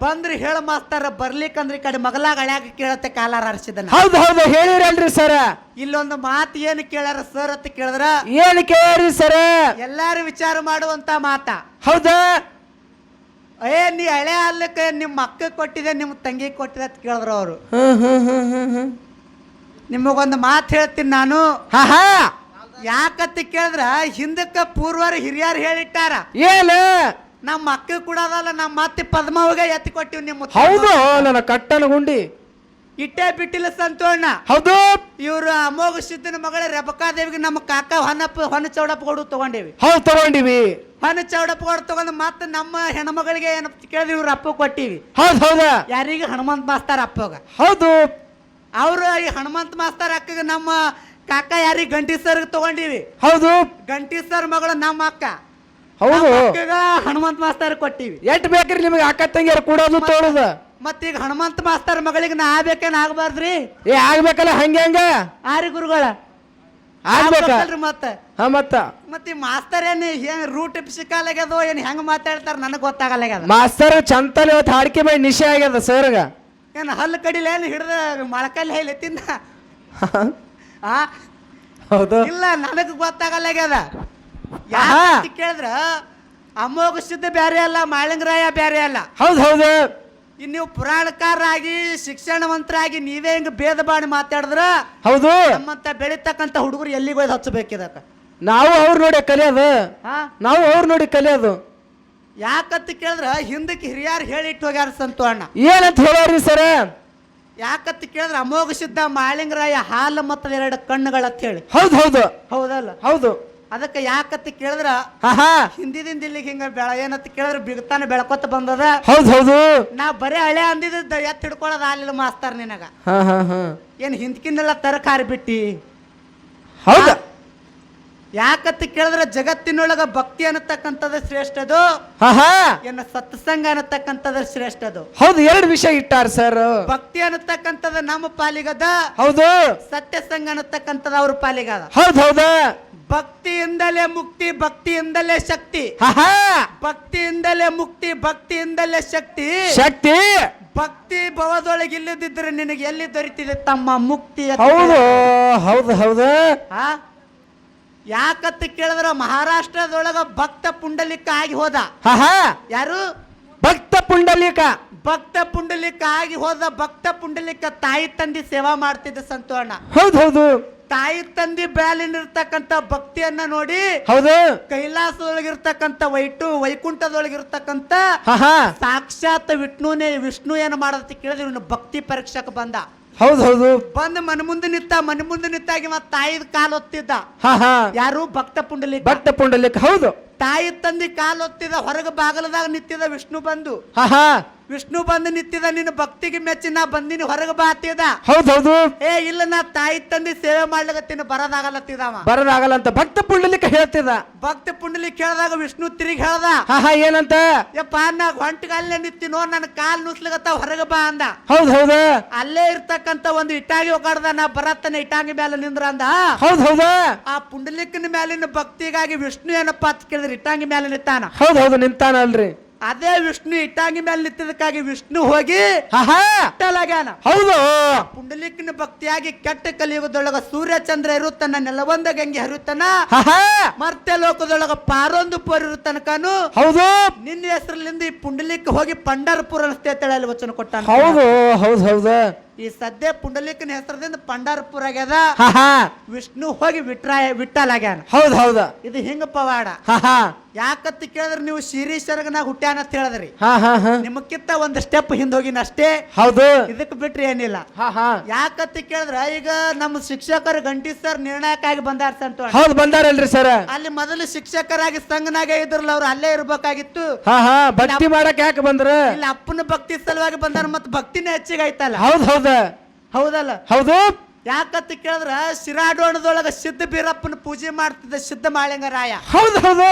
ಬಂದ್ರಿ ಹೇಳ ಮಾಸ್ತಾರ ಬರ್ಲಿಕ್ಕಂದ್ರ ಈ ಕಡೆ ಮಗಲಾಗ ಹಳ್ಯಾಗ ಕೇಳತ್ತೆ ಕಾಲಾರ ಹರಿಸಿದನ ಹೌದು ಹೌದು ಹೇಳಿರಲ್ರಿ ಸರ. ಇಲ್ಲೊಂದು ಮಾತು ಏನು ಕೇಳಾರ ಸರ್ ಅಂತ ಕೇಳಿದ್ರ? ಏನ್ ಕೇಳ್ರಿ ಸರ? ಎಲ್ಲಾರು ವಿಚಾರ ಮಾಡುವಂತ ಮಾತ. ಹೌದಾ? ಏ ನೀ ಹಳೆ ಅಲ್ಲಕ್ಕೆ ನಿಮ್ಮ ಅಕ್ಕ ಕೊಟ್ಟಿದೆ ನಿಮ್ಮ ತಂಗಿ ಕೊಟ್ಟಿದೆ ಅಂತ ಕೇಳಿದ್ರು ಅವರು. ಹ್ಮ್ ಹ್ಮ್ ಹ್ಮ್ ಹ್ಮ್ ಹ್ಮ್. ನಿಮಗೊಂದು ಮಾತು ಹೇಳ್ತೀನಿ ನಾನು. ಹಾ ಹಾ. ಯಾಕಂತ ಕೇಳಿದ್ರ ಹಿಂದಕ್ಕ ಪೂರ್ವರು ಹಿರಿಯರು ಹೇಳಿಟ್ಟಾರ. ಏನ? ನಮ್ಮ ಅಕ್ಕ ಕೂಡ ಅದಲ್ಲ ನಮ್ಮ ಮತ್ತೆ ಪದ್ಮಾವಗ ಎತ್ತಿ ಕೊಟ್ಟಿವಿ ನಿಮ್ಮ ಹೌದು ನನ್ನ ಕಟ್ಟನ ಗುಂಡಿ. ಇಟ್ಟೇ ಬಿಟ್ಟಿಲ್ಲ ಸಂತೋಣ. ಹೌದು. ಇವರು ಅಮೋಘ ಸಿದ್ಧನ ಮಗಳ ರೆಬಕಾದೇವಿಗೆ ನಮ್ಮ ಕಾಕ ಹೊನಪ್ಪ ಹೊನ್ನ ಚೌಡಪ್ಪ ಕೊಡು ತಗೊಂಡೇವಿ. ಹೌದು ತಗೊಂಡಿವಿ. ಹೊನ ಚೌಡಪ್ಪ ಕೊಡು ತಗೊಂಡು ಮತ್ತೆ ನಮ್ಮ ಹೆಣ್ಮಗಳಿಗೆ ಏನಪ್ಪ ಕೇಳಿದ್ವಿ ಇವ್ರ ಅಪ್ಪ ಕೊಟ್ಟಿವಿ. ಹೌದು ಹೌದಾ. ಯಾರಿಗೆ ಹನುಮಂತ ಮಾಸ್ತಾರ ಅಪ್ಪಗ. ಹೌದು. ಅವ್ರು ಈ ಹನುಮಂತ ಮಾಸ್ತಾರ ಅಕ್ಕಗೆ ನಮ್ಮ ಕಾಕ ಯಾರಿಗೆ ಗಂಟಿ ಸರ್ಗೆ ತಗೊಂಡಿವಿ. ಹೌದು. ಗಂಟಿ ಸರ್ ಮಗಳು ನಮ್ಮ ಅಕ್ಕ. ಹೌದು. ನಮ್ಮ ಅಕ್ಕಗ ಹನುಮಂತ ಮಾಸ್ತಾರ ಕೊಟ್ಟಿವಿ. ಎಟ್ ಬೇಕ್ರಿ ನಿಮಗೆ ಅಕ್ಕ ತಂಗಿಯರು ಕೂಡೋದು ತೋಳದ? ಮತ್ತೀಗ ಹನುಮಂತ ಮಾಸ್ತರ್ ಮಗಳಿಗೆ ನಾ ಆಗ್ಬೇಕೇನ್ ಆಗ್ಬಾರ್ದ್ರಿ? ಏ ಆಗ್ಬೇಕಲ್ಲ ಹಂಗೆ ಹಂಗ? ಆರಿ ಗುರುಗಳ. ಆಗ್ಬೇಕ? ಆಗ್ಬೇಕಲ್ರಿ ಮತ್ತ. ಹಾ ಮತ್ತ. ಮತ್ತೆ ಮಾಸ್ತರ್ ಏನ್ ಏನ್ ರೂಟ್ ಸಿಕ್ಕಾಲಾಗ್ಯದೋ ಏನ್ ಹೆಂಗ್ ಮಾತಾಡ್ತಾರ ನನಗ್ ಗೊತ್ತಾಗಲ್ಲಾಗ್ಯದ ಮಾಸ್ತರ್ ಚಂತಲ್ ಇವತ್ತು ಹಾಡಿಕೆ ಮೇಲೆ ನಿಶೆ ಆಗ್ಯದ ಸರ್ಗ. ಏನ್ ಹಲ್ಲು ಕಡಿಲ ಏನ್ ಹಿಡ್ದ ಮೊಳಕಲ್ಲಿ ಹೇಳಿ ತಿನ್ನ ಆ? ಹೌದು. ಇಲ್ಲ ನನಗ್ ಗೊತ್ತಾಗಲ್ಲಾಗ್ಯದ. ಯಾಕೆ ಕೇಳಿದ್ರ? ಅಮೋಘ ಸಿದ್ಧ ಬ್ಯಾರೆ ಅಲ್ಲ ಮಾಳಿಂಗರಾಯ ಬ್ಯಾರೆ ಅಲ್ಲ. ಹೌದು ಹೌದು. ಇನ್ ನೀವು ಪುರಾಣಕಾರರಾಗಿ ಶಿಕ್ಷಣವಂತರಾಗಿ ನೀವೇ ಹಿಂಗ ಭೇದ ಬಾಡಿ ಮಾತಾಡಿದ್ರ? ಹೌದು. ನಮ್ಮಂತ ಬೆಳಿತಕ್ಕಂತ ಹುಡುಗರು ಎಲ್ಲಿಗೆ ಹೋಯ್ದು ಹಚ್ಚಬೇಕಿದಕ್ಕ? ನಾವು ಅವ್ರು ನೋಡಿ ಕಲಿಯೋದು ಹಾ? ನಾವು ಅವ್ರು ನೋಡಿ ಕಲಿಯೋದು ಯಾಕಂತ ಕೇಳಿದ್ರ? ಹಿಂದಕ್ಕೆ ಹಿರಿಯರು ಹೇಳಿಟ್ಟು ಹೋಗ್ಯಾರ ಸಂತು ಅಣ್ಣ. ಏನಂತ ಹೇಳ್ಯಾರಿ ಸರ? ಯಾಕಂತ ಕೇಳಿದ್ರ? ಅಮೋಘ ಸಿದ್ಧ ಮಾಳಿಂಗರಾಯ ಹಾಲು ಮತ್ತು ಎರಡು ಕಣ್ಣುಗಳಂತ ಹೇಳಿ. ಹೌದು ಹೌದು. ಹೌದಲ್ಲ? ಹೌದು. ಅದಕ್ಕೆ ಯಾಕತ್ತಿ ಕೇಳಿದ್ರ? ಹಾ ಹಿಂದಿದಿಂದ ಇಲ್ಲಿ ಹಿಂಗ ಬೆಳ ಏನತ್ತ ಕೇಳಿದ್ರ? ಬಿಡ್ತಾನೆ ಬೆಳ್ಕೊತ ಬಂದದ. ಹೌದು ಹೌದು. ನಾ ಬರೇ ಹಳೆ ಅಂದಿದ್ದ ಎತ್ ಹಿಡ್ಕೊಳದ ಅಲ್ಲಿ ಮಾಸ್ತಾರ ನಿನಗ. ಹಾ ಹಾ ಹಾ. ಏನ್ ಹಿಂದ್ಕಿನೆಲ್ಲ ತರಕಾರಿ ಬಿಟ್ಟಿ? ಹೌದು. ಯಾಕಂತ ಕೇಳಿದ್ರೆ ಜಗತ್ತಿನೊಳಗ ಭಕ್ತಿ ಅನ್ನತಕ್ಕಂಥದ್ದು ಶ್ರೇಷ್ಠದು. ಏನ ಸತ್ಸಂಗ ಅನ್ನತಕ್ಕಂಥದ್ದು ಶ್ರೇಷ್ಠದು. ಹೌದು ಎರಡು ವಿಷಯ ಇಟ್ಟಾರ ಸರ್ ಭಕ್ತಿ ಅನ್ನತಕ್ಕಂಥದ್ದು ನಮ್ಮ ಪಾಲಿಗದ. ಹೌದು. ಸತ್ಯಸಂಗ ಅನ್ನತಕ್ಕಂಥದ್ದು ಅವ್ರ ಪಾಲಿಗದ. ಹೌದು ಹೌದು. ಭಕ್ತಿಯಿಂದಲೇ ಮುಕ್ತಿ ಭಕ್ತಿಯಿಂದಲೇ ಶಕ್ತಿ. ಭಕ್ತಿಯಿಂದಲೇ ಮುಕ್ತಿ ಭಕ್ತಿಯಿಂದಲೇ ಶಕ್ತಿ. ಶಕ್ತಿ. ಭಕ್ತಿ ಭವದೊಳಗೆ ಇಲ್ಲದಿದ್ರೆ ನಿನಗೆ ಎಲ್ಲಿ ದೊರೀತಿದೆ ತಮ್ಮ ಮುಕ್ತಿ ಹೌದು ಹೌದು ಹೌದು. ಹೌದು ಆ? ಯಾಕಂತ ಕೇಳಿದ್ರ ಮಹಾರಾಷ್ಟ್ರದೊಳಗ ಭಕ್ತ ಪುಂಡಲಿಕ ಆಗಿ ಹೋದ. ಹಾ ಯಾರು? ಭಕ್ತ ಪುಂಡಲಿಕ. ಭಕ್ತ ಪುಂಡಲಿಕ ಆಗಿ ಹೋದ ಭಕ್ತ ಪುಂಡಲಿಕ ತಾಯಿ ತಂದಿ ಸೇವಾ ಮಾಡ್ತಿದ್ದ ಸಂತೋಣ. ಹೌದು ಹೌದು. ತಾಯಿ ತಂದಿ ಬ್ಯಾಲಿನಿರ್ತಕ್ಕಂಥ ಭಕ್ತಿಯನ್ನ ನೋಡಿ ಹೌದು. ಕೈಲಾಸದೊಳಗಿರ್ತಕ್ಕಂಥ ವೈಟು ಹಾ ಸಾಕ್ಷಾತ್ ವಿಷ್ಣುನೇ ವಿಷ್ಣು ಏನು ಮಾಡದಂತ ಕೇಳಿದ್ರೆ ಇವನು ಭಕ್ತಿ ಪರೀಕ್ಷಕ ಬಂದ. ಹೌದು ಹೌದು. ಮನ ಮನೆ ಮುಂದೆ ನಿಂತ ಮನ ಮುಂದೆ ನಿಂತಾಗಿ ಮತ್ ತಾಯಿದ ಕಾಲು ಒತ್ತಿದ್ದ. ಹಾ ಹಾ. ಯಾರು? ಭಕ್ತ ಪುಂಡಲಿ ಭಕ್ತ ಪುಂಡಲಿಕ್ ಹೌದು. ತಾಯಿ ತಂದಿ ಕಾಲ್ ಒತ್ತಿದ ಹೊರಗ ಬಾಗಲದಾಗ ನಿಂತಿದ ವಿಷ್ಣು ಬಂದು. ಹಾ ಹಾ. ವಿಷ್ಣು ಬಂದು ನಿಂತಿದ ನಿನ್ನ ಭಕ್ತಿಗೆ ಮೆಚ್ಚಿ ನಾ ಬಂದಿನಿ ಹೊರಗೆ ಬಾತಿದ ಹೌದು ಹೌದು. ಏ ಇಲ್ಲ ನಾ ತಾಯಿ ತಂದಿ ಸೇವೆ ಮಾಡ್ಲಿಕತ್ತೀನಿ ಬರೋದಾಗಲತ್ತಿದವ ಬರೋದಾಗಲ್ಲ ಅಂತ ಭಕ್ತ ಪುಂಡಲೀಕ ಹೇಳ್ತಿದ ಭಕ್ತ ಪುಂಡಲಿ ಕೇಳಿದಾಗ ವಿಷ್ಣು ತಿರುಗಿ ಹೇಳ್ದ. ಹಾ ಹಾ ಏನಂತ? ಯಪ್ಪ ನಾ ಹೊಂಟಗಾಲೇ ನಿಂತಿನೋ ನನ್ನ ಕಾಲ್ ನುಸ್ಲಿಗತ್ತ ಹೊರಗೆ ಬಾ ಅಂದ. ಹೌದು ಹೌದು. ಅಲ್ಲೇ ಇರ್ತಕ್ಕಂತ ಒಂದು ಇಟ್ಟಾಗಿ ಒಗಾಡ್ದ ನಾ ಬರತ್ತನ ಇಟ್ಟಾಗಿ ಮೇಲೆ ನಿಂದ್ರ ಅಂದ. ಹೌದು ಹೌದು. ಆ ಪುಂಡಲಿಕನ ಮೇಲಿನ ಭಕ್ತಿಗಾಗಿ ವಿಷ್ಣು ಏನಪ್ಪ ಅಂತ ಕೇಳಿದ್ರೆ ಇಟ್ಟಾಗಿ ಮೇಲೆ ನಿಂತಾನ. ಹೌದು ಹೌದು ನಿಂತಾನಲ್ರಿ ಅದೇ ವಿಷ್ಣು ಇಟ್ಟಾಗಿ ಮೇಲೆ ನಿಂತಿದ್ದಕ್ಕಾಗಿ ವಿಷ್ಣು ಹೋಗಿ ಹೌದು. ಪುಂಡಲಿಕನ ಭಕ್ತಿಯಾಗಿ ಕೆಟ್ಟ ಕಲಿಯುಗದೊಳಗ ಸೂರ್ಯ ಚಂದ್ರ ಇರುತ್ತಾನ ನೆಲವಂದ ಗಂಗೆ ಹರಿಯುತ್ತನ ಮರ್ತ್ಯ ಲೋಕದೊಳಗ ಪಾರೊಂದು ಪೋರ್ ಇರುತ್ತನಕನು ಹೌದು. ನಿನ್ನ ಹೆಸರಲ್ಲಿಂದ ಈ ಪುಂಡಲಿಕ್ ಹೋಗಿ ಪಂಡರ್ಪುರ ಅನಸ್ತೇತಳ ಅಲ್ಲಿ ವಚನ ಕೊಟ್ಟ ಹೌದು ಹೌದು ಹೌದು. ಈ ಸದ್ಯ ಪುಂಡಲಿಕನ ಹೆಸರದಿಂದ ಪಂಡರ್ಪುರ ಆಗ್ಯದ. ವಿಷ್ಣು ಹೋಗಿ ವಿಟ್ರಾಯ ವಿಟ್ಟಲಾಗ್ಯಾನ ಹೌದು ಹೌದು. ಇದು ಹಿಂಗ ಪವಾಡ. ಹಾ ಹಾ ಯಾಕಂತ ಕೇಳಿದ್ರೆ ನೀವು ಶಿರೀಶರ್ಗನಾಗ ಹುಟ್ಟ್ಯಾನ ಅಂತ ಹೇಳಿದ್ರಿ. ಹಾ ಹಾ ಹಾ. ನಿಮಕ್ಕಿಂತ ಒಂದು ಸ್ಟೆಪ್ ಹಿಂದೋಗಿನ ಅಷ್ಟೇ. ಹೌದು. ಇದಕ್ಕೆ ಬಿಟ್ರಿ ಏನಿಲ್ಲ. ಹಾ ಹಾ. ಯಾಕಂತ ಕೇಳಿದ್ರ ಈಗ ನಮ್ಮ ಶಿಕ್ಷಕರು ಗಂಟಿ ಸರ್ ನಿರ್ಣಾಯಕಾಗಿ ಬಂದಾರ ಸಂತೋಷ ಹೌದು ಬಂದಾರಲ್ರಿ ಸರ್. ಅಲ್ಲಿ ಮೊದಲು ಶಿಕ್ಷಕರಾಗಿ ಸಂಘನಾಗ ಇದ್ರಲ್ಲ ಅವ್ರು ಅಲ್ಲೇ ಇರ್ಬೇಕಾಗಿತ್ತು. ಹಾ ಹಾ. ಭಕ್ತಿ ಮಾಡಕ್ ಯಾಕೆ ಬಂದ್ರ? ಇಲ್ಲ ಅಪ್ಪನ ಭಕ್ತಿ ಸಲುವಾಗಿ ಬಂದಾರ ಮತ್ತೆ ಭಕ್ತಿನೇ ಹೆಚ್ಚಿಗೆ ಆಯ್ತಲ್ಲ. ಹೌದು ಹೌದು. ಹೌದಲ್ಲ? ಹೌದು. ಯಾಕತ್ತಿ ಕೇಳಿದ್ರ ಶಿರಾಡೋಣದೊಳಗ ಸಿದ್ಧ ಬೀರಪ್ಪನ ಪೂಜೆ ಮಾಡ್ತಿದ್ದ ಸಿದ್ಧ ಮಾಳಿಂಗರಾಯ ಹೌದು ಹೌದು.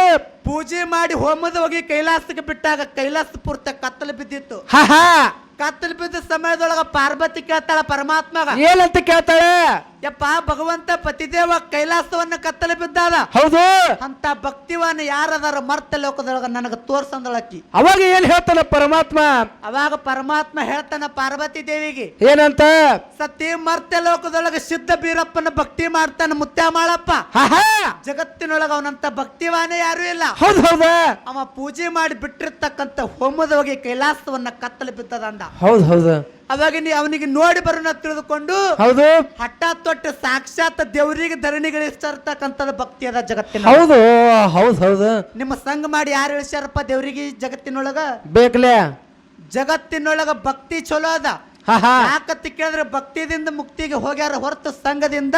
ಪೂಜೆ ಮಾಡಿ ಹೋಮದ ಹೋಗಿ ಕೈಲಾಸಕ್ಕೆ ಬಿಟ್ಟಾಗ ಕೈಲಾಸ ಪೂರ್ತ ಕತ್ತಲು ಬಿದ್ದಿತ್ತು. ಹಾ ಹಾ. ಕತ್ತಲು ಬಿದ್ದ ಸಮಯದೊಳಗ ಪಾರ್ವತಿ ಕೇಳ್ತಾಳ ಪರಮಾತ್ಮಗ. ಏನಂತ ಕೇಳ್ತಾಳೆ? ಯಪ್ಪ ಭಗವಂತ ಪತಿದೇವ ಕೈಲಾಸವನ್ನ ಕತ್ತಲು ಬಿದ್ದಾದ ಹೌದು. ಅಂತ ಭಕ್ತಿವನ್ನ ಯಾರದಾರ ಮರ್ತ ಲೋಕದೊಳಗ ನನಗ ತೋರ್ಸಂದಳಕ್ಕಿ. ಅವಾಗ ಏನ್ ಹೇಳ್ತಾನ ಪರಮಾತ್ಮ? ಅವಾಗ ಪರಮಾತ್ಮ ಹೇಳ್ತಾನ ಪಾರ್ವತಿ ದೇವಿಗೆ ಏನಂತ? ಸತಿ ಮರ್ತ ಲೋಕದೊಳಗ ಸಿದ್ಧ ಬೀರಪ್ಪನ ಭಕ್ತಿ ಮಾಡ್ತಾನ ಮುತ್ಯ ಮಾಡಪ್ಪ ಹಾ ಹಾ. ಜಗತ್ತಿನೊಳಗ ಅವನಂತ ಭಕ್ತಿವಾನೇ ಯಾರು ಇಲ್ಲ. ಹೌದ್ ಹೌದ? ಅವ ಪೂಜೆ ಮಾಡಿ ಬಿಟ್ಟಿರ್ತಕ್ಕಂಥ ಹೋಮದ ಹೋಗಿ ಕೈಲಾಸವನ್ನ ಕತ್ತಲು ಬಿತ್ತದ ಅಂದ ಹೌದು ಹೌದು. ಅವಾಗ ನೀ ಅವನಿಗೆ ನೋಡಿ ಬರೋಣ ತಿಳಿದುಕೊಂಡು ಹೌದು. ಹಠ ತೊಟ್ಟು ಸಾಕ್ಷಾತ್ ದೇವರಿಗೆ ಧರಣಿಗಳಿಸ್ತಕ್ಕಂಥದ್ದು ಭಕ್ತಿ ಅದ ಜಗತ್ತಿನ ಹೌದು ಹೌದು ಹೌದು. ನಿಮ್ಮ ಸಂಘ ಮಾಡಿ ಯಾರು ಇಳಿಸ್ಯಾರಪ್ಪ ದೇವರಿಗೆ ಜಗತ್ತಿನೊಳಗ? ಬೇಕಲೇ? ಜಗತ್ತಿನೊಳಗ ಭಕ್ತಿ ಚಲೋ ಅದ. ಹಾ ಹಾ. ಯಾಕತ್ತಿ ಕೇಳಿದ್ರೆ ಭಕ್ತಿದಿಂದ ಮುಕ್ತಿಗೆ ಹೋಗ್ಯಾರ ಹೊರತು ಸಂಘದಿಂದ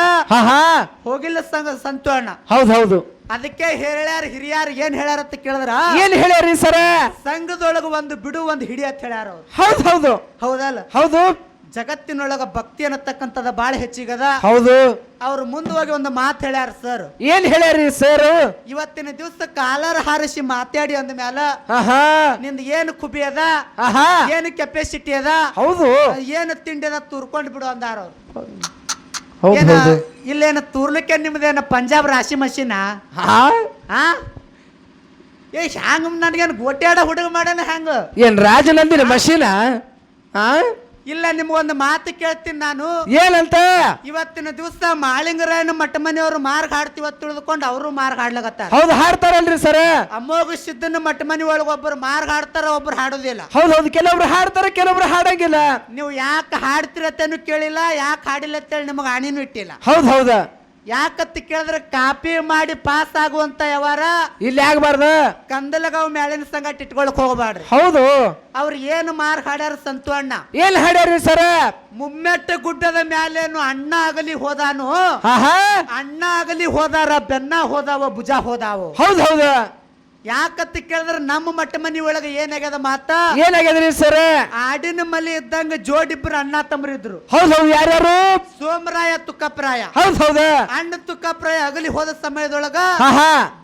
ಹೋಗಿಲ್ಲ ಸಂಘ ಸಂತೋಣ. ಹೌದು ಹೌದು. ಅದಕ್ಕೆ ಹೇಳ್ಯಾರ ಹಿರಿಯರು ಏನ್ ಹೇಳ್ಯಾರ ಅಂತ ಕೇಳಿದ್ರ? ಏನ್ ಹೇಳ್ಯಾರಿ ಸರ? ಸಂಘದೊಳಗ ಒಂದು ಬಿಡು ಒಂದು ಹಿಡಿ ಅಂತ ಹೇಳ್ಯಾರ ಅವ್ರು. ಹೌದ್ ಹೌದು. ಹೌದಲ್ಲ? ಹೌದು. ಜಗತ್ತಿನೊಳಗ ಭಕ್ತಿ ಅನ್ನತಕ್ಕಂಥದ್ದು ಬಾಳ ಹೆಚ್ಚಿಗದ. ಹೌದು. ಅವ್ರು ಮುಂದೆ ಹೋಗಿ ಒಂದು ಮಾತು ಹೇಳ್ಯಾರ ಸರ್. ಏನ್ ಹೇಳ್ಯಾರಿ ಸರ್? ಇವತ್ತಿನ ದಿವಸ ಕಾಲರ್ ಹಾರಿಸಿ ಮಾತಾಡಿ ಅಂದ ಮ್ಯಾಲ ನಿಂದ ಏನು ಖುಬಿ ಅದ? ಏನು ಕೆಪಾಸಿಟಿ ಅದ? ಹೌದು. ಏನು ತಿಂಡಿ ಅದ ತುರ್ಕೊಂಡ್ ಬಿಡು ಅಂದಾರ ಅವ್ರು. ಹೌದ್ ಏನ ಹೌದು. ಇಲ್ಲೇನ ತೂರ್ಲಿಕ್ಕೆ ನಿಮ್ದೇನ ಪಂಜಾಬ್ ರಾಶಿ ಮಷಿನ? ಹಾ? ಹಾ? ಏ ಹ್ಯಾಂಗ ನನಗೇನು ಗೋಟ್ಯಾಡ ಹುಡುಗ ಮಾಡ್ಯಾನ ಹ್ಯಾಂಗ? ಏನ್ ರಾಜನಂದಿನ ಮಷೀನ? ಹಾ? ಇಲ್ಲ ನಿಮ್ಗೊಂದು ಮಾತು ಕೇಳ್ತೀನಿ ನಾನು. ಏನಂತ? ಇವತ್ತಿನ ದಿವಸ ಮಾಳಿಂಗರಾಯನ ಮಠ ಮನೆಯವರು ಮಾರ್ಗ ಹಾಡ್ತಿವತ್ತು ತಿಳಿದುಕೊಂಡು ಅವರು ಮಾರ್ಗ ಹಾಡ್ಲಾಗತ್ತಾರ ಹೌದು ಹಾಡ್ತಾರಲ್ರಿ ಸರ್. ಅಮೋಘ ಸಿದ್ದನ ಮಠ ಮನೆ ಒಳಗೆ ಒಬ್ಬರು ಮಾರ್ಗ ಹಾಡ್ತಾರ ಒಬ್ರು ಹಾಡೋದಿಲ್ಲ. ಹೌದು ಹೌದು. ಕೆಲವೊಬ್ರು ಹಾಡ್ತಾರ ಕೆಲವೊಬ್ರು ಹಾಡಂಗಿಲ್ಲ. ನೀವು ಯಾಕೆ ಹಾಡ್ತಿರತ್ತೇನು ಕೇಳಿಲ್ಲ ಯಾಕೆ ಹಾಡಿಲ್ಲ ಅಂತೇಳಿ ನಿಮಗೆ ಹಣಿನೂ ಇಟ್ಟಿಲ್ಲ. ಹೌದು ಹೌದ. ಯಾಕತ್ ಕೇಳಿದ್ರೆ ಕಾಪಿ ಮಾಡಿ ಪಾಸ್ ಆಗುವಂತ ಯಾವಾರ ಇಲ್ಲಿ ಆಗ್ಬಾರ್ದು? ಕಂದಲಗಾವ್ ಮ್ಯಾಲಿನ ಸಂಗಟ ಇಟ್ಕೊಳಕ್ ಹೋಗಬೇಡ್ರಿ ಹೌದು. ಅವ್ರು ಏನು ಮಾರ್ ಹಾಡ್ಯಾರ ಸಂತು ಅಣ್ಣ? ಏನ್ ಹಾಡ್ಯಾರ ಸರ? ಮುಮ್ಮೆಟ್ಟ ಗುಡ್ಡದ ಮ್ಯಾಲೇನು ಅಣ್ಣ ಆಗಲಿ ಹೋದಾನು? ಅಣ್ಣ ಆಗಲಿ ಹೋದಾರ ಬೆನ್ನ ಹೋದಾವ ಭುಜ ಹೋದಾವ. ಹೌದ್ ಹೌದ. ಯಾಕತ್ ಕೇಳಿದ್ರೆ ನಮ್ಮ ಮಟ್ಟ ಮನಿ ಒಳಗೆ ಏನಾಗ್ಯದ ಮಾತ? ಏನಾಗ್ಯದ್ರಿ ಸರ್? ಆಡಿನ ಮಲಿ ಇದ್ದಂಗ ಜೋಡಿಬ್ರು ಅಣ್ಣ ತಮ್ಮರಿದ್ರು ಹೌದ್ ಹೌದು ಯಾರ್ಯಾರು? ಸೋಮರಾಯ ತುಕ್ಕಪ್ರಾಯ ಹೌದ್ ಹೌದ? ಅಣ್ಣ ತುಕ್ಕಪ್ರಾಯ ಅಗಲಿ ಹೋದ ಸಮಯದೊಳಗ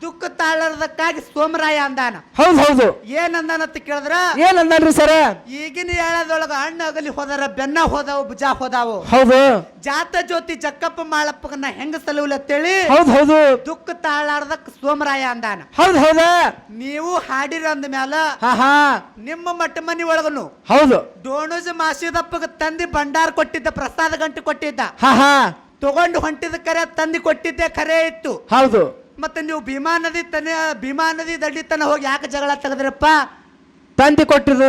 ದುಃಖ ತಾಳದಕ್ಕಾಗಿ ಸೋಮರಾಯ ಅಂದಾನ. ಹೌದ್ ಹೌದು. ಏನಂದಾನಂತ ಕೇಳಿದ್ರ? ಏನಂದಾನ್ರಿ ಸರ್? ಸರ ಈಗಿನ ಹೇಳದೊಳಗ ಅಣ್ಣ ಅಗಲಿ ಹೋದಾರ ಬೆನ್ನ ಹೋದಾವು ಭುಜ ಹೋದಾವು. ಹೌದು. ಜಾತ ಜ್ಯೋತಿ ಜಕ್ಕಪ್ಪ ಮಾಳಪ್ಪಗನ್ನ ಹೆಂಗ ಸಲುವಲತ್ತೇಳಿ ಹೌದ್ ಹೌದು. ದುಃಖ ತಾಳಾರ್ದಕ್ ಸೋಮರಾಯ ಅಂದಾನ. ಹೌದ್ ಹೌದ? ನೀವು ಹಾಡಿರ ಅಂದ ಮ್ಯಾಲ ಹಾ ಹಾ. ನಿಮ್ಮ ಮಟ್ಟ ಮನಿ ಒಳಗನು ಹೌದು. ಡೋಣಜ ಮಾಸಿದಪ್ಪಗ ತಂದಿ ಭಂಡಾರ ಕೊಟ್ಟಿದ್ದ ಪ್ರಸಾದ ಗಂಟು ಕೊಟ್ಟಿದ್ದ. ಹಾ ಹಾ. ತಗೊಂಡು ಹೊಂಟಿದ ಕರೆ ತಂದಿ ಕೊಟ್ಟಿದ್ದೆ ಕರೆ ಇತ್ತು. ಹೌದು. ಮತ್ತೆ ನೀವು ಭೀಮಾ ನದಿ ತನ ಭೀಮಾ ನದಿ ದಡ್ಡಿ ತನ ಹೋಗಿ ಯಾಕೆ ಜಗಳ ತೆಗೆದ್ರಪ್ಪ? ತಂದಿ ಕೊಟ್ಟಿದ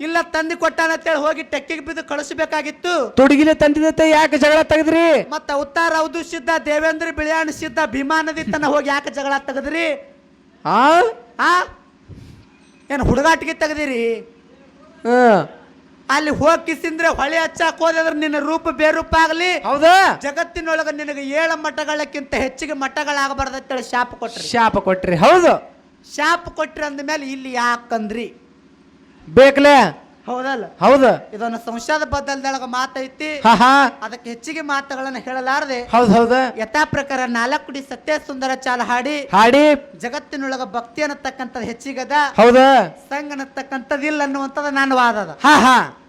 ಇಲ್ಲ ತಂದಿ ಕೊಟ್ಟಾನಂತೇಳಿ ಹೋಗಿ ಟೆಕ್ಕಿಗೆ ಬಿದ್ದು ಕಳಿಸಬೇಕಾಗಿತ್ತು. ತುಡುಗಿಲೆ ತಂದಿದತ್ತೆ ಯಾಕೆ ಜಗಳ ತೆಗೆದ್ರಿ? ಮತ್ತೆ ಉತ್ತಾರ ಹೌದು ಸಿದ್ಧ ದೇವೇಂದ್ರ ಬಿಳಿಯಾಣ ಸಿದ್ಧ ಭೀಮಾ ನದಿ ತನ ಹೋಗಿ ಯಾಕೆ ಜಗಳ ತೆಗೆದ್ರಿ? ಆ? ಆ? ಏನು ಹುಡುಗಾಟಿಗೆ ತೆಗೆದಿರಿ. ಅಲ್ಲಿ ಹೋಗಿ ಕಿಸಿಂದ್ರೆ ಹೊಳೆ ಹಚ್ಚಾಕ್ ಹೋದ್ರೆ ನಿನ್ನ ರೂಪ ಬೇರೂಪ ಆಗಲಿ. ಹೌದಾ? ಜಗತ್ತಿನೊಳಗೆ ನಿನಗೆ ಏಳು ಮಠಗಳಕ್ಕಿಂತ ಹೆಚ್ಚಿಗೆ ಮಠಗಳಾಗಬಾರ್ದಂತೇಳಿ ಶಾಪ ಕೊಟ್ರಿ. ಶಾಪ ಕೊಟ್ರಿ ಹೌದು. ಶಾಪ ಕೊಟ್ರಿ ಅಂದ್ಮೇಲೆ ಇಲ್ಲಿ ಯಾಕಂದ್ರಿ? ಬೇಕಲೇ? ಹೌದಲ್ಲ? ಹೌದು. ಇದೊಂದು ಸಂಶಯದ ಬದಲ್ದೊಳಗ ಮಾತೈತಿ. ಹಾ ಹಾ. ಅದಕ್ಕೆ ಹೆಚ್ಚಿಗೆ ಮಾತುಗಳನ್ನ ಹೇಳಲಾರದೆ. ಹೌದು ಹೌದ. ಯಥಾ ಪ್ರಕಾರ ನಾಲ್ಕುಡಿ ಸತ್ಯ ಸುಂದರ ಚಾಲ ಹಾಡಿ. ಹಾಡಿ. ಜಗತ್ತಿನೊಳಗ ಭಕ್ತಿ ಅನ್ನತಕ್ಕಂಥದ್ದು ಹೆಚ್ಚಿಗದ. ಹೌದ. ಸಂಘ ಅನ್ನತಕ್ಕಂಥದ್ದಿಲ್ಲ ಅನ್ನುವಂಥದ್ದು ನಾನು ವಾದದ. ಹಾ ಹಾ.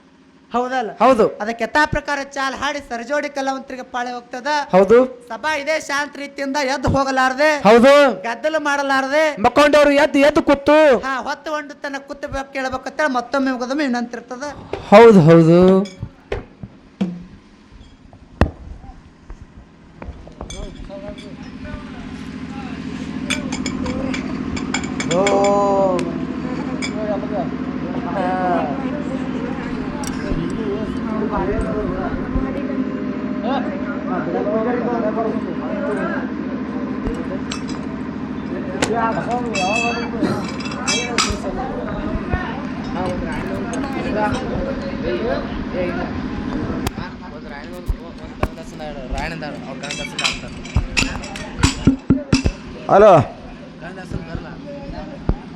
ಹೌದಲ್ಲ? ಹೌದು. ಅದಕ್ಕೆ ಯಥಾ ಪ್ರಕಾರ ಚಾಲ್ ಹಾಡಿ ಸರಜೋಡಿ ಕಲಾವಂತರಿಗೆ ಪಾಳೆ ಹೋಗ್ತದ? ಹೌದು. ಸಭಾ ಇದೇ ಶಾಂತ ರೀತಿಯಿಂದ ಎದ್ದು ಹೋಗಲಾರದೆ ಹೌದು. ಗದ್ದಲು ಮಾಡಲಾರದೆ ಮಕ್ಕೊಂಡವರು ಎದ್ದು ಎದ್ದು ಕೂತು. ಹಾ ಹೊತ್ತು ಒಂದು ತನ್ನ ಕೂತು ಕೇಳಬೇಕಂತ ಮತ್ತೊಮ್ಮೆ ಮುಗದೊಮ್ಮೆ ವಿನಂತಿರ್ತದ. ಹೌದು ಹೌದು. ಹಲೋ